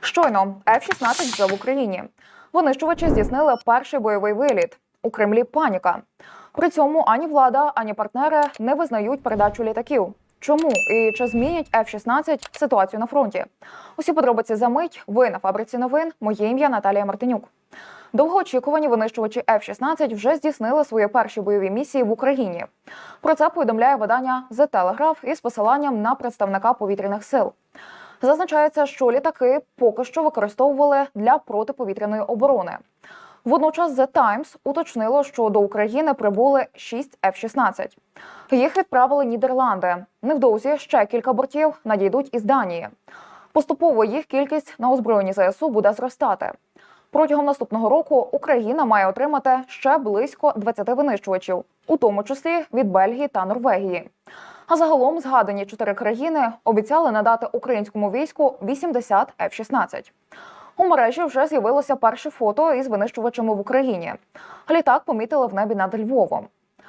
Щойно F-16 вже в Україні. Винищувачі здійснили перший бойовий виліт. У Кремлі паніка. При цьому ані влада, ані партнери не визнають передачу літаків. Чому і чи змінять F-16 ситуацію на фронті? Усі подробиці за мить. Ви на фабриці новин. Моє ім'я Наталія Мартинюк. Довгоочікувані винищувачі F-16 вже здійснили свої перші бойові місії в Україні. Про це повідомляє видання The Telegraph із посиланням на представника повітряних сил. Зазначається, що літаки поки що використовували для протиповітряної оборони. Водночас The Times уточнило, що до України прибули 6 F-16. Їх відправили Нідерланди. Невдовзі ще кілька бортів надійдуть із Данії. Поступово їх кількість на озброєнні ЗСУ буде зростати. Протягом наступного року Україна має отримати ще близько 20 винищувачів, у тому числі від Бельгії та Норвегії. А загалом згадані чотири країни обіцяли надати українському війську 80 F-16. У мережі вже з'явилося перше фото із винищувачами в Україні. Літак помітили в небі над Львовом.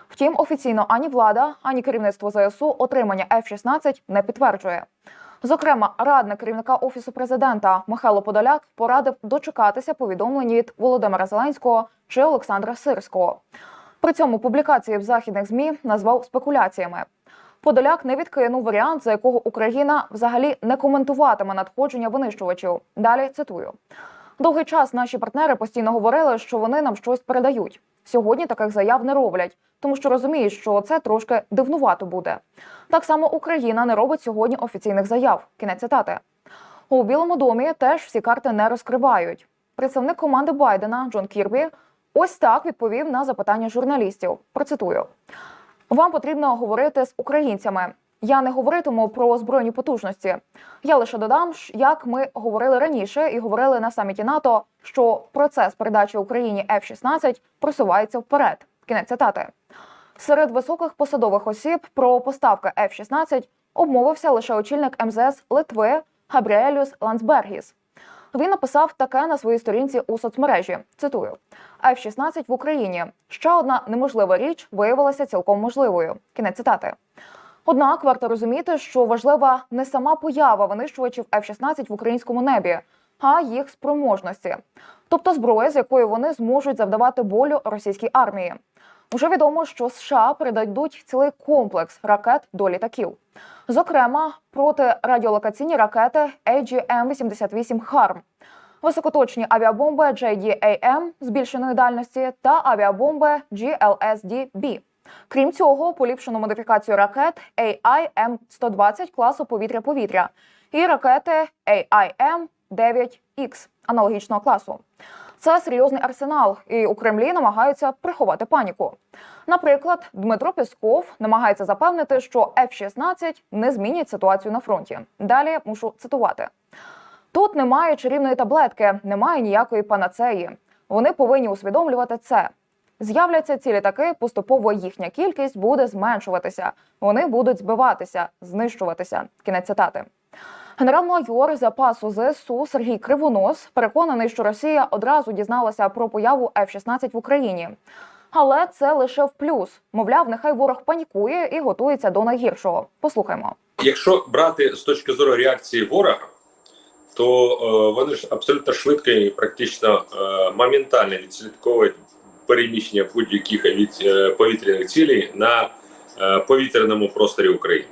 Втім, офіційно ані влада, ані керівництво ЗСУ отримання F-16 не підтверджує. Зокрема, радник керівника офісу президента Михайло Подоляк порадив дочекатися повідомлень від Володимира Зеленського чи Олександра Сирського. При цьому публікації в західних змі назвав спекуляціями. Подоляк не відкинув варіант, за якого Україна взагалі не коментуватиме надходження винищувачів. Далі цитую: довгий час наші партнери постійно говорили, що вони нам щось передають. Сьогодні таких заяв не роблять, тому що розуміють, що це трошки дивнувато буде. Так само Україна не робить сьогодні офіційних заяв. Кінець цитати. У Білому домі теж всі карти не розкривають. Представник команди Байдена Джон Кірбі ось так відповів на запитання журналістів. Процитую: вам потрібно говорити з українцями. Я не говоритиму про збройні потужності. Я лише додам, як ми говорили раніше і говорили на саміті НАТО, що процес передачі Україні F-16 просувається вперед. Кінець цитати. Серед високих посадових осіб про поставки F-16 обмовився лише очільник МЗС Литви Габріелюс Ландсбергіс. Він написав таке на своїй сторінці у соцмережі. Цитую: F-16 в Україні. Ще одна неможлива річ виявилася цілком можливою. Кінець цитати. Однак варто розуміти, що важлива не сама поява винищувачів F-16 в українському небі, а їх спроможності, тобто зброя, з якою вони зможуть завдавати болю російській армії. Уже відомо, що США передадуть цілий комплекс ракет до літаків. Зокрема, протирадіолокаційні ракети AGM-88 «Харм», високоточні авіабомби JDAM збільшеної дальності та авіабомби GLSD-B. Крім цього, поліпшену модифікацію ракет AIM-120 класу повітря-повітря і ракети AIM-9X аналогічного класу. Це серйозний арсенал, і у Кремлі намагаються приховати паніку. Наприклад, Дмитро Пісков намагається запевнити, що F-16 не змінять ситуацію на фронті. Далі мушу цитувати: тут немає чарівної таблетки, немає ніякої панацеї. Вони повинні усвідомлювати це. З'являться ці літаки, поступово їхня кількість буде зменшуватися. Вони будуть збиватися, знищуватися. Кінець цитати. Генерал-майор запасу ЗСУ Сергій Кривонос переконаний, що Росія одразу дізналася про появу F-16 в Україні. Але це лише в плюс. Мовляв, нехай ворог панікує і готується до найгіршого. Послухаймо. Якщо брати з точки зору реакції ворога, то е, вони ж абсолютно швидко і практично е, моментально відслідковують переміщення будь-яких авіа- е, повітряних цілей на е, повітряному просторі України,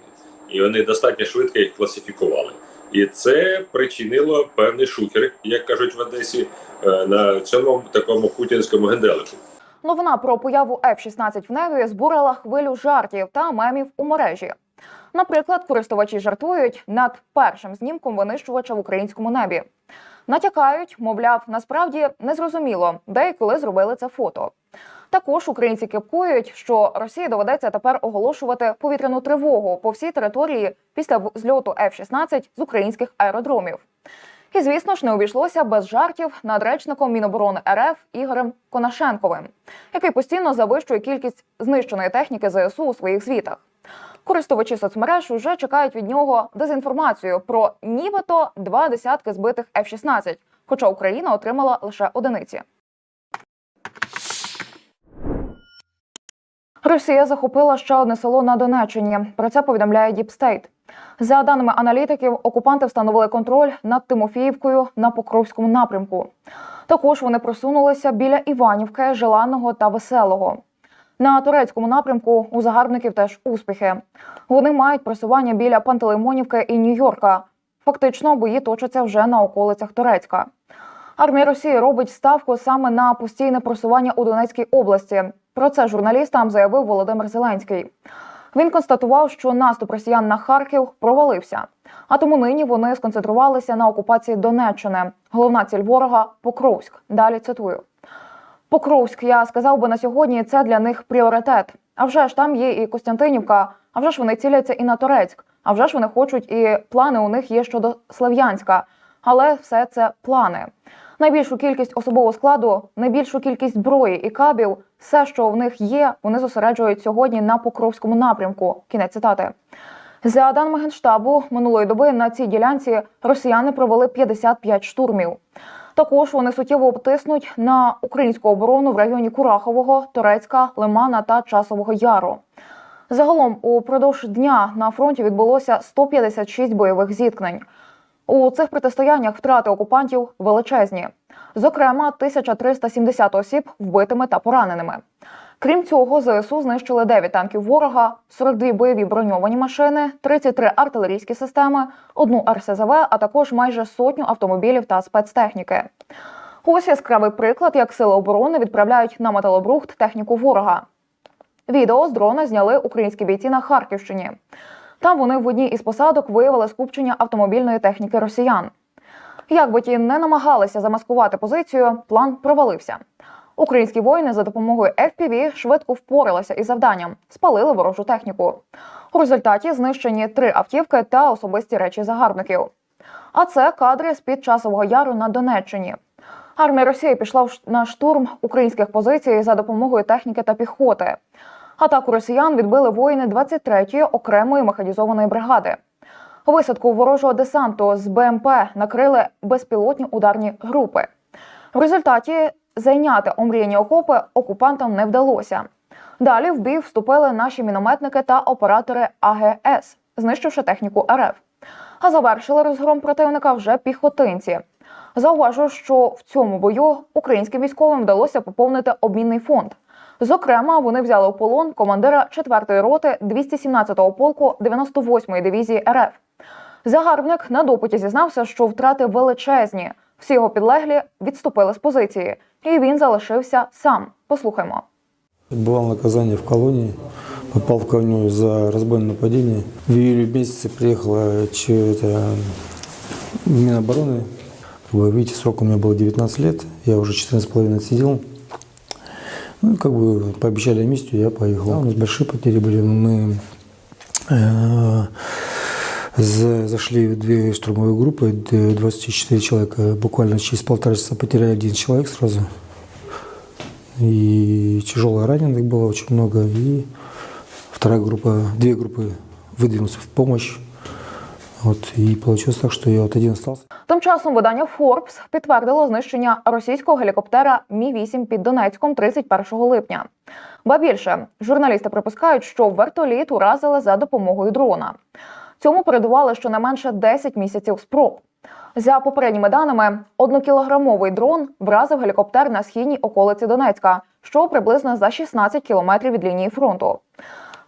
і вони достатньо швидко їх класифікували. І це причинило певний шухер, як кажуть в Одесі, е, на цьому такому путінському генделику. Новина про появу F-16 в небі збурила хвилю жартів та мемів у мережі. Наприклад, користувачі жартують над першим знімком винищувача в українському небі. Натякають, мовляв, насправді незрозуміло, де і коли зробили це фото. Також українці кепкують, що Росії доведеться тепер оголошувати повітряну тривогу по всій території після зльоту F-16 з українських аеродромів. І звісно ж не обійшлося без жартів над речником Міноборони РФ Ігорем Конашенковим, який постійно завищує кількість знищеної техніки ЗСУ у своїх звітах. Користувачі соцмереж вже чекають від нього дезінформацію про нібито два десятки збитих F-16, хоча Україна отримала лише одиниці. Росія захопила ще одне село на Донеччині. Про це повідомляє Діпстейт. За даними аналітиків, окупанти встановили контроль над Тимофіївкою на Покровському напрямку. Також вони просунулися біля Іванівки, Желаного та Веселого. На турецькому напрямку у загарбників теж успіхи. Вони мають просування біля Пантелеймонівки і Нью-Йорка. Фактично, бої точаться вже на околицях Турецька. Армія Росії робить ставку саме на постійне просування у Донецькій області. Про це журналістам заявив Володимир Зеленський. Він констатував, що наступ росіян на Харків провалився, а тому нині вони сконцентрувалися на окупації Донеччини. Головна ціль ворога Покровськ. Далі цитую. Покровськ, я сказав би на сьогодні, це для них пріоритет. А вже ж там є і Костянтинівка, а вже ж вони ціляться і на Торецьк, а вже ж вони хочуть, і плани у них є щодо Слов'янська. Але все це плани. Найбільшу кількість особового складу, найбільшу кількість зброї і кабів, все, що в них є, вони зосереджують сьогодні на Покровському напрямку. Кінець цитати. За даними генштабу, минулої доби на цій ділянці росіяни провели 55 штурмів. Також вони суттєво обтиснуть на українську оборону в районі Курахового, Торецька, Лимана та Часового Яру. Загалом упродовж дня на фронті відбулося 156 бойових зіткнень. У цих протистояннях втрати окупантів величезні. Зокрема, 1370 осіб вбитими та пораненими. Крім цього, ЗСУ знищили 9 танків ворога, 42 бойові броньовані машини, 33 артилерійські системи, одну РСЗВ, а також майже сотню автомобілів та спецтехніки. Ось яскравий приклад, як сили оборони відправляють на металобрухт техніку ворога. Відео з дрона зняли українські бійці на Харківщині. Там вони в одній із посадок виявили скупчення автомобільної техніки росіян. Як би ті не намагалися замаскувати позицію, план провалився. Українські воїни за допомогою FPV швидко впоралися із завданням, спалили ворожу техніку. У результаті знищені три автівки та особисті речі загарбників. А це кадри з під часового яру на Донеччині. Армія Росії пішла на штурм українських позицій за допомогою техніки та піхоти. Атаку росіян відбили воїни 23-ї окремої механізованої бригади. Висадку ворожого десанту з БМП накрили безпілотні ударні групи. В результаті зайняти омріяні окопи окупантам не вдалося. Далі в бій вступили наші мінометники та оператори АГС, знищивши техніку РФ. А завершили розгром противника вже піхотинці. Зауважу, що в цьому бою українським військовим вдалося поповнити обмінний фонд. Зокрема, вони взяли у полон командира 4-ї роти 217-го полку 98-ї дивізії РФ. Загарбник на допиті зізнався, що втрати величезні. Всі його підлеглі відступили з позиції, і він залишився сам. Послухаймо. Отбывал наказание в колонии, попал в колонию за разбойное нападение. В июле месяце приехала че- это, Минобороны. Как бы, видите, срок у меня было 19 лет, я уже 14,5 отсидел. Ну, как бы пообещали амнистию, я поехал. Да, у нас большие потери были. Мы э, за- зашли в две штурмовые группы, д- 24 человека. Буквально через полтора часа потеряли один человек сразу. И тяжело раненых было очень много. И вторая группа, две группы выдвинулся в помощь. Вот, и получилось так, что я вот один остался. Тим часом видання Forbes підтвердило знищення російського гелікоптера Мі 8 під Донецьком 31 липня. Ба більше журналісти припускають, що вертоліт уразили за допомогою дрона. Цьому передували щонайменше 10 місяців спроб. За попередніми даними, однокілограмовий дрон вразив гелікоптер на східній околиці Донецька, що приблизно за 16 кілометрів від лінії фронту.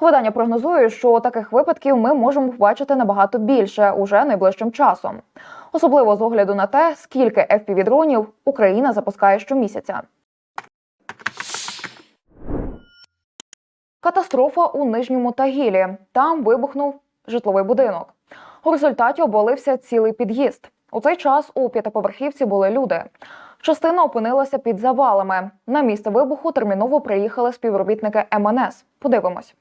Видання прогнозує, що таких випадків ми можемо побачити набагато більше уже найближчим часом, особливо з огляду на те, скільки fpv дронів Україна запускає щомісяця. Катастрофа у нижньому Тагілі. Там вибухнув житловий будинок. У результаті обвалився цілий під'їзд. У цей час у п'ятиповерхівці були люди. Частина опинилася під завалами. На місце вибуху терміново приїхали співробітники МНС. Подивимось.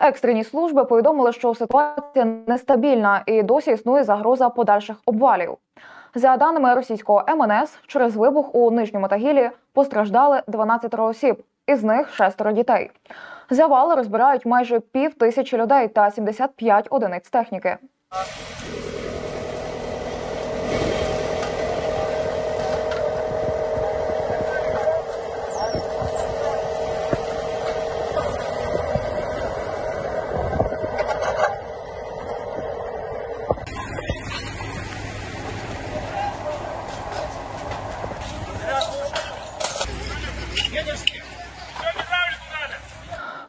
Екстрені служби повідомили, що ситуація нестабільна і досі існує загроза подальших обвалів. За даними російського МНС, через вибух у нижньому тагілі постраждали 12 осіб, із них шестеро дітей. Завали розбирають майже пів тисячі людей та 75 одиниць техніки.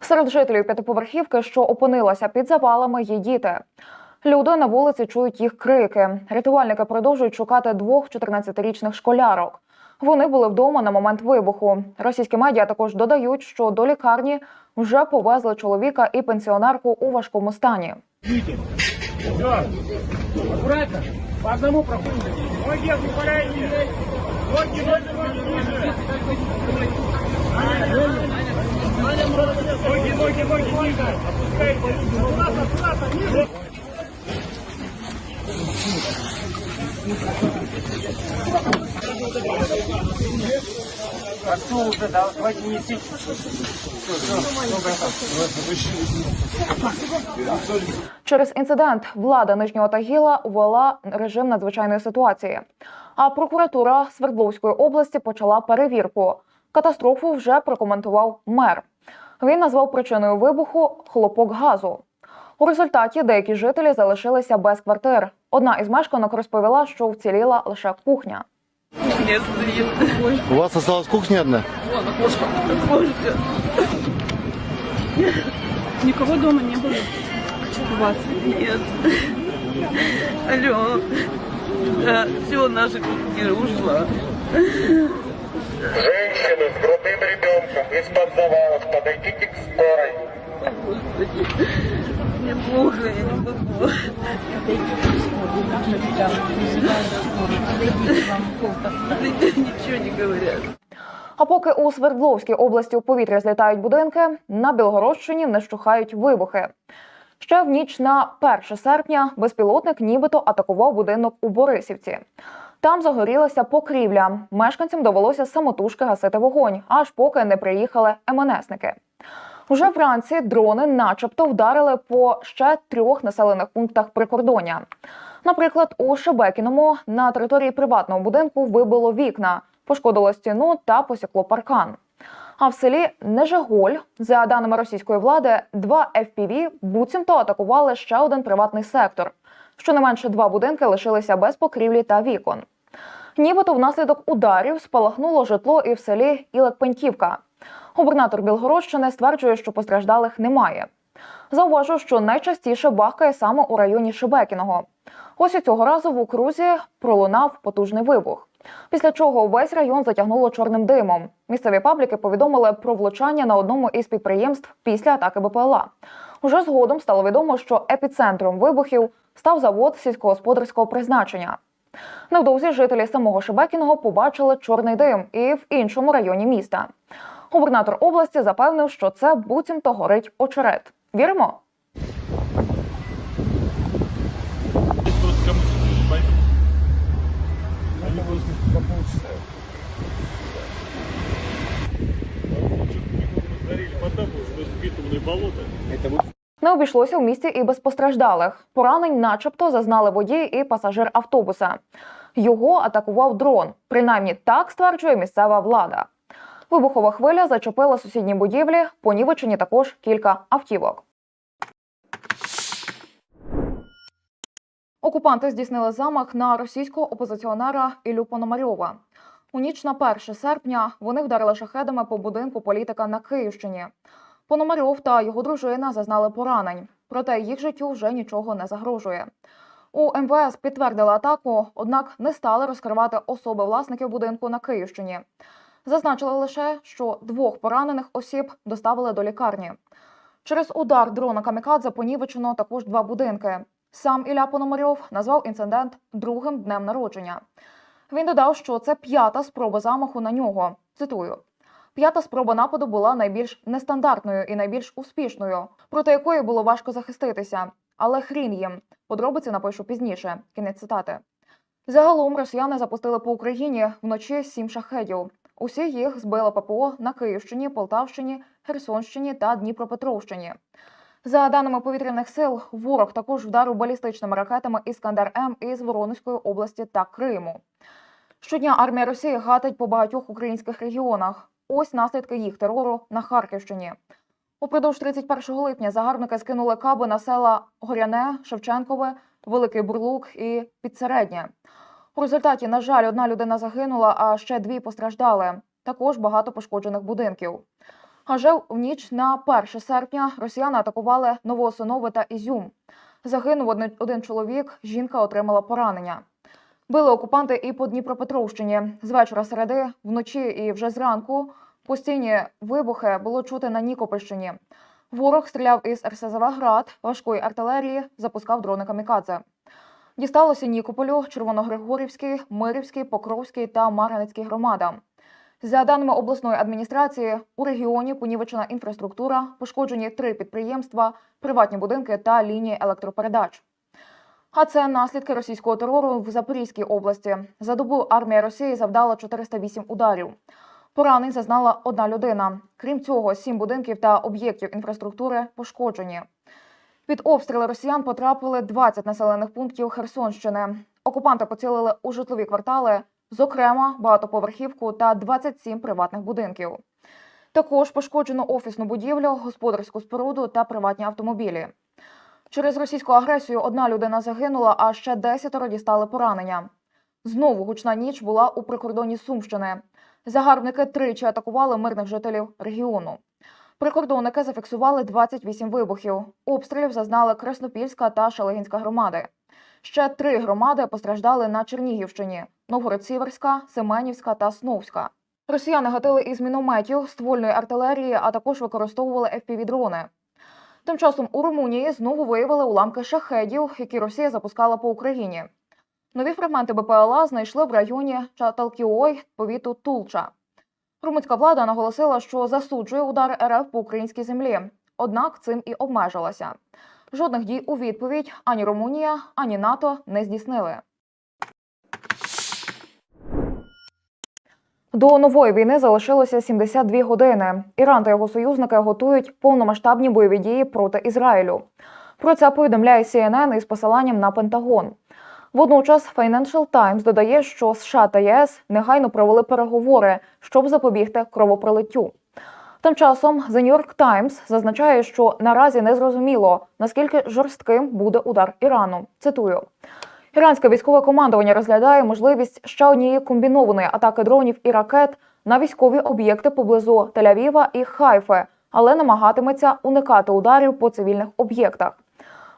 Серед жителів п'ятиповерхівки, що опинилася під завалами, є діти. Люди на вулиці чують їх крики. Рятувальники продовжують шукати двох 14-річних школярок. Вони були вдома на момент вибуху. Російські медіа також додають, що до лікарні вже повезли чоловіка і пенсіонерку у важкому стані. Аккуратно. Да, давайте несите. Через інцидент влада Нижнього Тагіла ввела режим надзвичайної ситуації. А прокуратура Свердловської області почала перевірку. Катастрофу вже прокоментував мер. Він назвав причиною вибуху хлопок газу. У результаті деякі жителі залишилися без квартир. Одна із мешканок розповіла, що вціліла лише кухня. У вас осталась кухня одна? Никого дома не было. У вас? Нет. Алло. Все, наша квартира ушла. Женщина с грудным ребенком из-под. Подойдите к скорой. Мне плохо, я не могу. Ничего не говорят. А поки у Свердловській області у повітря злітають будинки, на Білгородщині не щухають вибухи. Ще в ніч на 1 серпня безпілотник нібито атакував будинок у Борисівці. Там загорілася покрівля. Мешканцям довелося самотужки гасити вогонь, аж поки не приїхали МНСники. Уже вранці дрони, начебто, вдарили по ще трьох населених пунктах прикордоння. Наприклад, у Шебекіному на території приватного будинку вибило вікна, пошкодило стіну та посікло паркан. А в селі Нежеголь, за даними російської влади, два FPV буцімто атакували ще один приватний сектор. Щонайменше два будинки лишилися без покрівлі та вікон. Нібито внаслідок ударів спалахнуло житло і в селі Ілек-Пеньківка. Губернатор Білгородщини стверджує, що постраждалих немає. Зауважу, що найчастіше бахкає саме у районі Шебекіного. Ось і цього разу в окрузі пролунав потужний вибух. Після чого весь район затягнуло чорним димом. Місцеві пабліки повідомили про влучання на одному із підприємств після атаки БПЛА. Уже згодом стало відомо, що епіцентром вибухів став завод сільськогосподарського призначення. Невдовзі жителі самого Шебекіного побачили чорний дим і в іншому районі міста. Губернатор області запевнив, що це буцімто горить очерет. Віримо? Просто кому-то не пойдут. Они просто по полчаса. Разорили Потапу, что битумные болота. Это вот Не обійшлося в місті і без постраждалих. Поранень, начебто, зазнали водій і пасажир автобуса. Його атакував дрон. Принаймні так стверджує місцева влада. Вибухова хвиля зачепила сусідні будівлі, понівечені також кілька автівок. Окупанти здійснили замах на російського опозиціонера Іллю Пономарьова. У ніч на 1 серпня вони вдарили шахедами по будинку політика на Київщині. Пономарьов та його дружина зазнали поранень, проте їх життю вже нічого не загрожує. У МВС підтвердили атаку, однак не стали розкривати особи власників будинку на Київщині. Зазначили лише, що двох поранених осіб доставили до лікарні. Через удар дрона камікадзе понівечено також два будинки. Сам Ілля Пономарьов назвав інцидент другим днем народження. Він додав, що це п'ята спроба замаху на нього. Цитую: П'ята спроба нападу була найбільш нестандартною і найбільш успішною, проти якої було важко захиститися. Але хрін їм. Подробиці напишу пізніше. Кінець цитати. Загалом росіяни запустили по Україні вночі сім шахедів. Усі їх збила ППО на Київщині, Полтавщині, Херсонщині та Дніпропетровщині. За даними повітряних сил, ворог також вдарив балістичними ракетами Іскандер М із Воронезької області та Криму. Щодня армія Росії гатить по багатьох українських регіонах. Ось наслідки їх терору на Харківщині. Упродовж 31 липня загарбники скинули каби на села Горяне, Шевченкове, Великий Бурлук і Підсереднє. У результаті, на жаль, одна людина загинула, а ще дві постраждали. Також багато пошкоджених будинків. Адже в ніч на 1 серпня росіяни атакували Новоосинове та Ізюм. Загинув один чоловік, жінка отримала поранення. Били окупанти і по Дніпропетровщині. З вечора середи, вночі і вже зранку постійні вибухи було чути на Нікопольщині. Ворог стріляв із РСЗВ «Град», важкої артилерії, запускав дрони камікадзе. Дісталося Нікополю, Червоногригорівський, Мирівський, Покровський та Марганецький громадам. За даними обласної адміністрації, у регіоні понівечена інфраструктура, пошкоджені три підприємства, приватні будинки та лінії електропередач. А це наслідки російського терору в Запорізькій області. За добу армія Росії завдала 408 ударів. Поранень зазнала одна людина. Крім цього, сім будинків та об'єктів інфраструктури пошкоджені. Під обстріли росіян потрапили 20 населених пунктів Херсонщини. Окупанти поцілили у житлові квартали, зокрема багатоповерхівку та 27 приватних будинків. Також пошкоджено офісну будівлю, господарську споруду та приватні автомобілі. Через російську агресію одна людина загинула, а ще десятеро дістали поранення. Знову гучна ніч була у прикордонні Сумщини. Загарбники тричі атакували мирних жителів регіону. Прикордонники зафіксували 28 вибухів. Обстрілів зазнали Краснопільська та Шелегінська громади. Ще три громади постраждали на Чернігівщині: Новгород-Сіверська, Семенівська та Сновська. Росіяни гатили із мінометів, ствольної артилерії, а також використовували FPV-дрони. Тим часом у Румунії знову виявили уламки шахедів, які Росія запускала по Україні. Нові фрагменти БПЛА знайшли в районі Чаталкіой, повіту Тулча. Румунська влада наголосила, що засуджує удар РФ по українській землі, однак цим і обмежилася. Жодних дій у відповідь ані Румунія, ані НАТО не здійснили. До нової війни залишилося 72 години. Іран та його союзники готують повномасштабні бойові дії проти Ізраїлю. Про це повідомляє CNN із посиланням на Пентагон. Водночас Financial Times додає, що США та ЄС негайно провели переговори, щоб запобігти кровопролиттю. Тим часом The New York Times зазначає, що наразі не зрозуміло, наскільки жорстким буде удар Ірану. Цитую. Іранське військове командування розглядає можливість ще однієї комбінованої атаки дронів і ракет на військові об'єкти поблизу Тель-Авіва і Хайфи, але намагатиметься уникати ударів по цивільних об'єктах.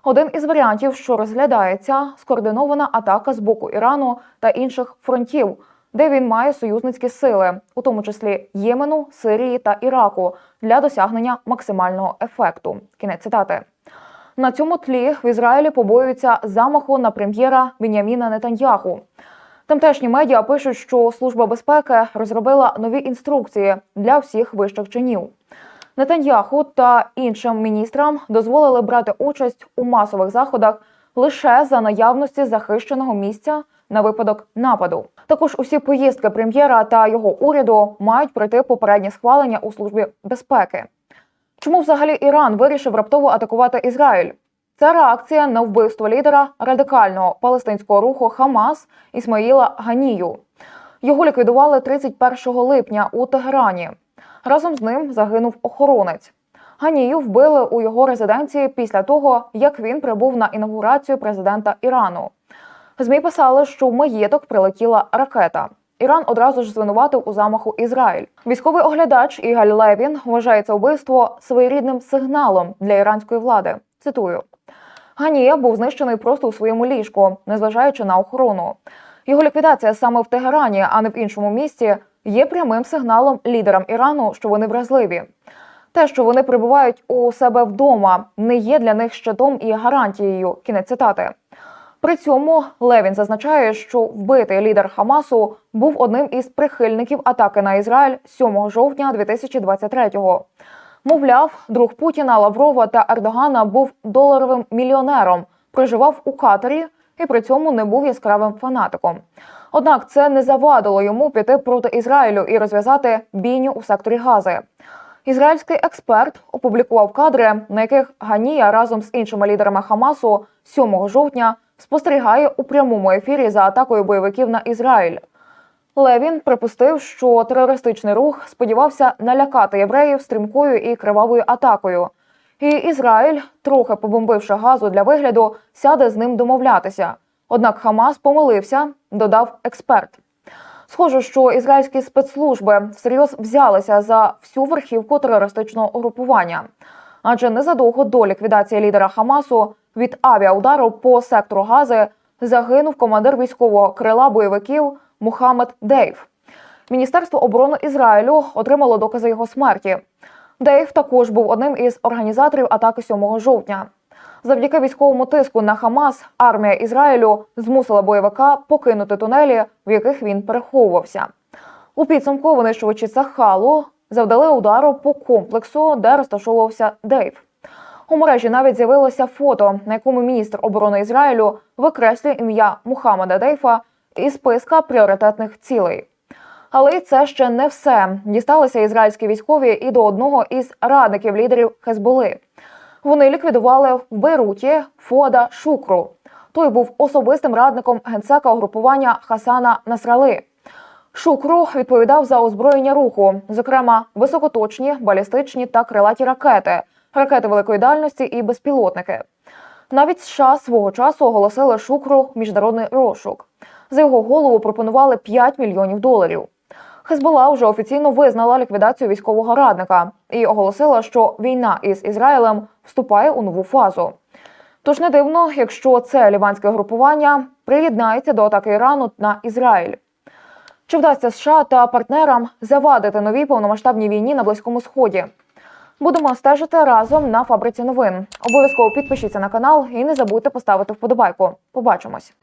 Один із варіантів, що розглядається, скоординована атака з боку Ірану та інших фронтів, де він має союзницькі сили, у тому числі Ємену, Сирії та Іраку, для досягнення максимального ефекту. Кінець цитати. На цьому тлі в Ізраїлі побоюються замаху на прем'єра Беняміна Нетаньяху. Тамтешні медіа пишуть, що Служба безпеки розробила нові інструкції для всіх вищих чинів. Нетаньяху та іншим міністрам дозволили брати участь у масових заходах лише за наявності захищеного місця на випадок нападу. Також усі поїздки прем'єра та його уряду мають пройти попереднє схвалення у службі безпеки. Чому взагалі Іран вирішив раптово атакувати Ізраїль? Це реакція на вбивство лідера радикального палестинського руху Хамас Ісмаїла Ганію. Його ліквідували 31 липня у Тегерані. Разом з ним загинув охоронець. Ганію вбили у його резиденції після того, як він прибув на інаугурацію президента Ірану. ЗМІ писали, що в маєток прилетіла ракета. Іран одразу ж звинуватив у замаху Ізраїль. Військовий оглядач Ігаль Левін вважає це вбивство своєрідним сигналом для іранської влади. Цитую: Ганія був знищений просто у своєму ліжку, незважаючи на охорону. Його ліквідація саме в Тегерані, а не в іншому місті, є прямим сигналом лідерам Ірану, що вони вразливі. Те, що вони перебувають у себе вдома, не є для них щитом і гарантією. Кінець цитати. При цьому Левін зазначає, що вбитий лідер Хамасу був одним із прихильників атаки на Ізраїль 7 жовтня 2023-го. Мовляв, друг Путіна, Лаврова та Ердогана був доларовим мільйонером, проживав у Катарі і при цьому не був яскравим фанатиком. Однак це не завадило йому піти проти Ізраїлю і розв'язати бійню у секторі Гази. Ізраїльський експерт опублікував кадри, на яких Ганія разом з іншими лідерами Хамасу 7 жовтня спостерігає у прямому ефірі за атакою бойовиків на Ізраїль. Левін припустив, що терористичний рух сподівався налякати євреїв стрімкою і кривавою атакою. І Ізраїль, трохи побомбивши газу для вигляду, сяде з ним домовлятися. Однак Хамас помилився, додав експерт. Схоже, що ізраїльські спецслужби всерйоз взялися за всю верхівку терористичного угрупування. Адже незадовго до ліквідації лідера Хамасу від авіаудару по сектору Гази загинув командир військового крила бойовиків Мухаммед Дейв. Міністерство оборони Ізраїлю отримало докази його смерті. Дейв також був одним із організаторів атаки 7 жовтня. Завдяки військовому тиску на Хамас армія Ізраїлю змусила бойовика покинути тунелі, в яких він переховувався. У підсумку винищувачі Сахалу завдали удару по комплексу, де розташовувався Дейв. У мережі навіть з'явилося фото, на якому міністр оборони Ізраїлю викреслює ім'я Мухаммада Дейфа із списка пріоритетних цілей. Але це ще не все. Дісталися ізраїльські військові і до одного із радників лідерів Хезболи. Вони ліквідували в Бейруті Фода Шукру. Той був особистим радником генсека угрупування Хасана Насрали. Шукру відповідав за озброєння руху, зокрема високоточні, балістичні та крилаті ракети, ракети великої дальності і безпілотники. Навіть США свого часу оголосили Шукру міжнародний розшук. За його голову пропонували 5 мільйонів доларів. Хезбола вже офіційно визнала ліквідацію військового радника і оголосила, що війна із Ізраїлем вступає у нову фазу. Тож не дивно, якщо це ліванське групування приєднається до атаки Ірану на Ізраїль. Чи вдасться США та партнерам завадити новій повномасштабній війні на Близькому Сході? Будемо стежити разом на фабриці новин. Обов'язково підпишіться на канал і не забудьте поставити вподобайку. Побачимось.